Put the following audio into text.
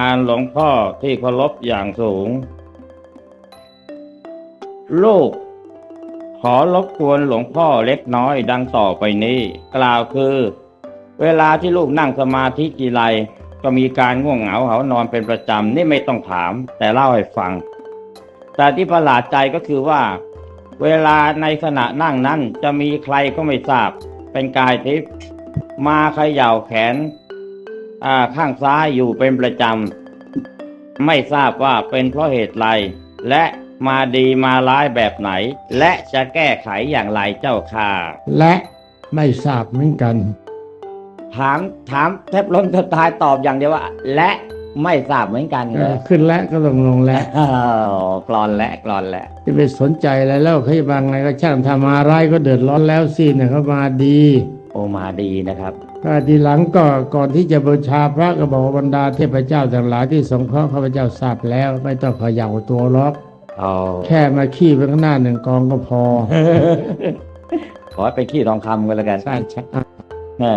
งานหลวงพ่อที่เคารพอย่างสูง ลูก ขอรบกวนหลวงพ่อเล็กน้อยดังต่อไปนี้ กล่าวคือ เวลาที่ลูกนั่งสมาธิจีไรก็มีการง่วงเหงาเหานอนเป็นประจำ นี่ไม่ต้องถาม แต่เล่าให้ฟัง แต่ที่ประหลาดใจก็คือว่า เวลาในขณะนั่งนั้นจะมีใครก็ไม่ทราบ เป็นกายทิพย์มาเขย่าแขน ข้างซ้ายอยู่เป็นประจำ ไม่ทราบว่าเป็นเพราะเหตุไร และมาดีมาร้ายแบบไหน และจะแก้ไขอย่างไรเจ้าค่ะ และไม่ทราบเหมือนกัน ถามถามแทบล้นแทบตายตอบอย่างเดียวว่า และไม่ทราบเหมือนกันเอเลอยขึ้นและก็ลงลงและอ้าวกรอนและกรอนและจะไปสนใจอะไรแล้วเขาจะบางไงก็ช่างทำมาร้ายก็เดือดร้อนแล้วสิเนี่ยเขามาดี โอมาดีนะครับก็ทีหลังก็ก่อนที่จะบูชาพระก็บอกว่าบรรดาเทพเจ้าทั้งหลายที่สงเคราะห์ข้าพเจ้าทราบแล้ว ไม่ต้องเขย่าตัวล็อกเอาแค่มาขี้ไปข้างหน้าหนึ่งกองก็พอ ขอให้เป็นขี้ทองคำกันแล้วกันใช่ใช่แม่